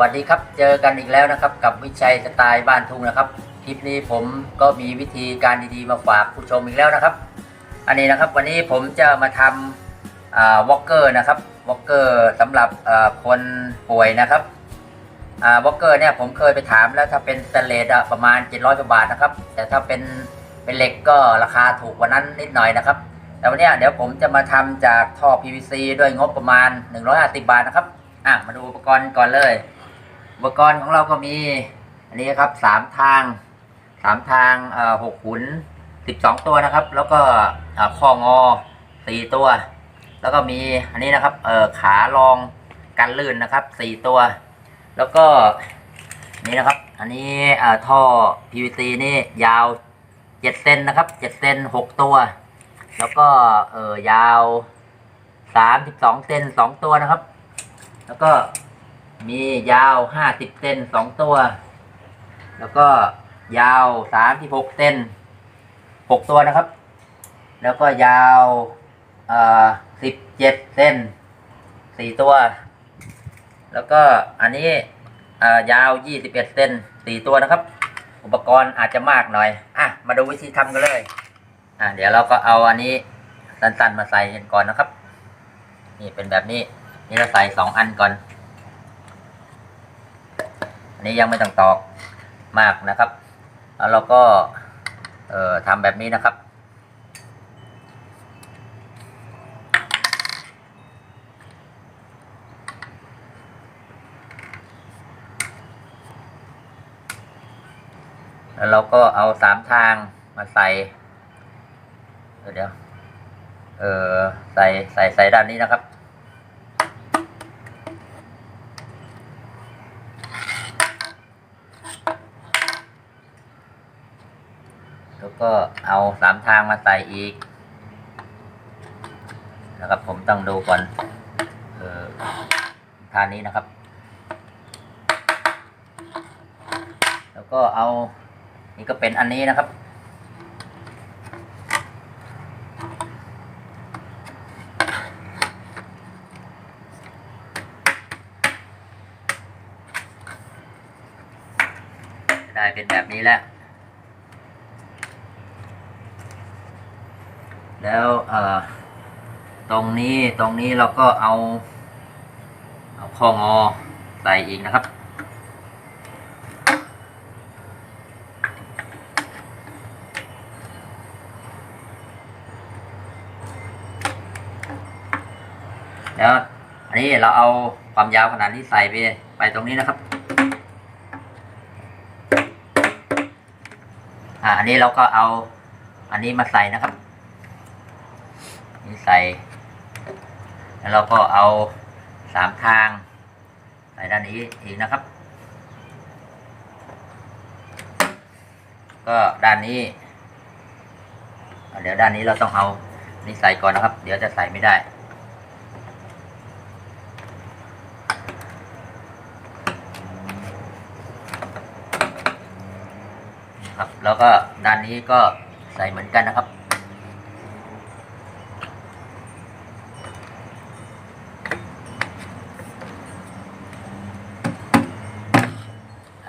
วัสดีครับ เจอกันอีกแล้วนะครับ กับวิชัยสไตล์บ้านทุ่งนะครับ คลิปนี้ผมก็มีวิธีการดีๆมาฝากผู้ชมอีกแล้วนะครับ อันนี้นะครับวันนี้ผมจะมาทำวอลเกอร์นะครับวอลเกอร์สำหรับอ่าคนป่วยนะครับวอลเกอร์เนี่ยผมเคยไปถามแล้วถ้าเป็นสเตเลสอะประมาณ 700กว่าบาทนะครับ แต่ถ้าเป็นเป็นเหล็กก็ราคาถูกกว่านั้นนิดหน่อยนะครับ แต่วันนี้เดี๋ยวผมจะมาทำจากท่อ PVC ด้วยงบประมาณ 150 บาทนะครับอะมาดูอุปกรณ์ก่อนเลย ปกรณ์ของเราก็มี อันนี้ครับสามทางสามทางหกขุนสิบสองตัวนะครับ แล้วก็เอ่อข้องอสี่ตัว แล้วก็มีอันนี้นะครับเออขารองกันลื่นนะครับสี่ตัว แล้วก็นี่นะครับ อันนี้เอ่อท่อ PVC นี่ยาวเจ็ดเซนนะครับเจ็ดเซนหกตัว แล้วก็เอ่อยาวสามสิบสองเซนสองตัวนะครับ แล้วก็ มียาวห้าสิบเซนสองตัว แล้วก็ยาวสามสิบหกเซนหกตัวนะครับ แล้วก็ยาวเอ่อสิบเจ็ดเซนสี่ตัว แล้วก็อันนี้เอ่อยาวยี่สิบเอ็ดเซนสี่ตัวนะครับ อุปกรณ์อาจจะมากหน่อย อะ มาดูวิธีทำกันเลย อะ เดี๋ยวเราก็เอาอันนี้สั้นๆมาใส่กันก่อนนะครับ นี่เป็นแบบนี้ นี่เราใส่สองอันก่อน นี้ยังไม่ต้องตอกมากนะครับ แล้วเราก็เอ่อทำแบบนี้นะครับ แล้วเราก็เอาสามทางมาใส่ เดี๋ยวเดี๋ยวเออใส่ใส่ใส่ด้านนี้นะครับ แล้วก็ เอาสามทางมาใส่อีกนะครับผมต้องดูก่อนเออทางนี้นะครับ แล้วก็เอานี่ก็เป็นอันนี้นะครับได้เป็นแบบนี้แล้ว แล้วตรงนี้ตรงนี้เราก็เอาเอาข้องอใส่อีกนะครับ แล้วอันนี้เราเอาความยาวขนาดนี้ใส่ไปไปตรงนี้นะครับอ่าอันนี้เราก็เอาอันนี้มาใส่นะครับ ใส่ แล้วเราก็เอาสามทางใส่ด้านนี้อีกนะครับ ก็ด้านนี้ เดี๋ยวด้านนี้เราต้องเอานี่ใส่ก่อนนะครับ เดี๋ยวจะใส่ไม่ได้ครับแล้วก็ด้านนี้ก็ใส่เหมือนกันนะครับ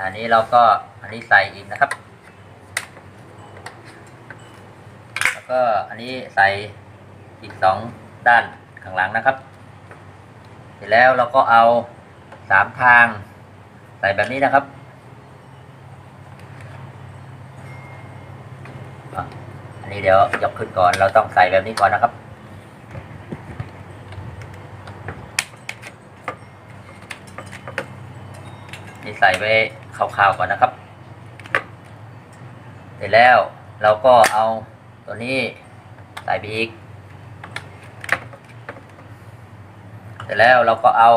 อันนี้เราก็อันนี้ใส่อีกนะครับ แล้วก็อันนี้ใส่อีกสองด้านข้างหลังนะครับ เสร็จแล้วเราก็เอาสามทางใส่แบบนี้นะครับอันนี้เดี๋ยวยกขึ้นก่อนเราต้องใส่แบบนี้ก่อนนะครับ นี่ใส่ไว้ คร่าวๆก่อนนะครับ เสร็จแล้วเราก็เอาตัวนี้ใส่ไปอีก เสร็จแล้วเราก็เอา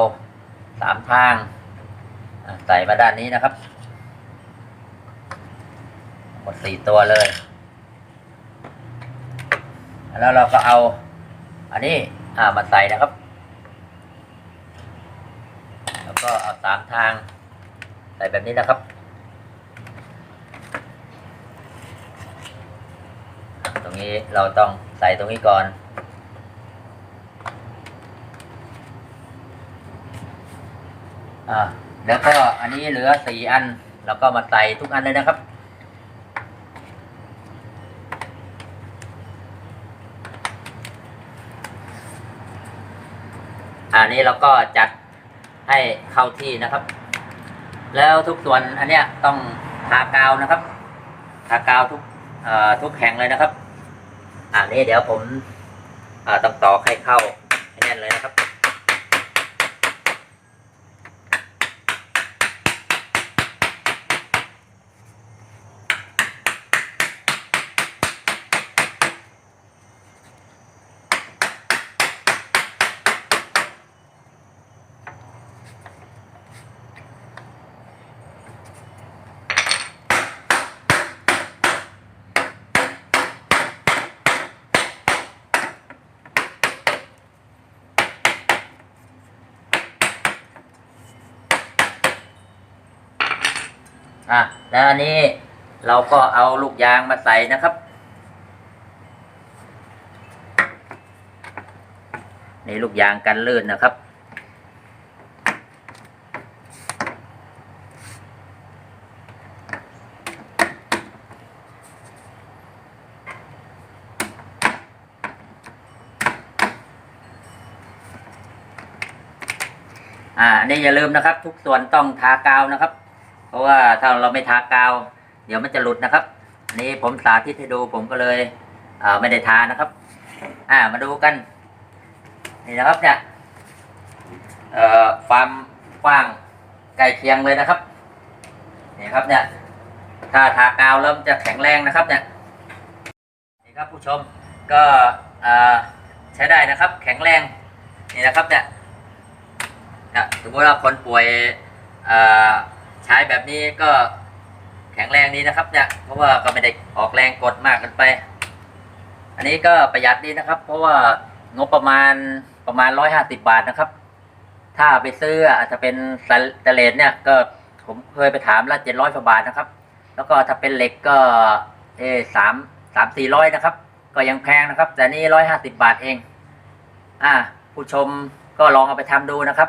สามทางใส่มาด้านนี้นะครับ หมดสี่ตัวเลย แล้วเราก็เอา อันนี้อ่ามาใส่นะครับ แล้วก็เอาสามทาง ใส่แบบนี้นะครับ ตรงนี้เราต้องใส่ตรงนี้ก่อน อ่า แล้วก็อันนี้เหลือสี่อันแล้วก็มาใส่ทุกอันเลยนะครับอันนี้เราก็จัดให้เข้าที่นะครับ แล้วทุกส่วนอันเนี้ยต้องทากาวนะครับ ทากาวทุกทุกแห่งเลยนะครับ อันนี้เดี๋ยวผมต้องต่อให้เข้าแน่นเลยนะครับ อะแล้วอันนี้เราก็เอาลูกยางมาใส่นะครับ นี่ลูกยางกันลื่นนะครับ อ่าอันนี้อย่าลืมนะครับ ทุกส่วนต้องทากาวนะครับ ราะว่าถ้าเราไม่ทากาว เดี๋ยวมันจะหลุดนะครับนนี้ผมสาธิตให้ดูผมก็เลยไม่ได้ทานะครับ อ่ามาดูกันนี่นะครับเนี่ยความกว้างใกล้เคียงเลยนะครับนี่ครับเนี่ยถ้าทากาวเริ่มนจะแข็งแรงนะครับเนี่ยนี่ครับผู้ชมก็ใช้ได้นะครับ แข็งแรงนี่นะครับเนี่ยนะสมมติว่าคนป่วยอ่า ใช้แบบนี้ก็แข็งแรงดีนะครับเนี่ยเพราะว่าก็ไม่ได้ออกแรงกดมากกินไป อันนี้ก็ประหยัดดีนะครับ เพราะว่างบประมาณประมาณร้อยห้าสิบาทนะครับ ถ้าไปซื้ออาจจะเป็นสแตนเลสเนี่ยก็ผมเคยไปถามละเจ็ดร้อยกว่าบาทนะครับ แล้วก็ถ้าเป็นเหล็กก็เออสามสามสี่ร้อยนะครับ ก็ยังแพงนะครับ แต่นี่ร้อยห้าสิบาทเอง อ่า ผู้ชมก็ลองเอาไปทำดูนะครับ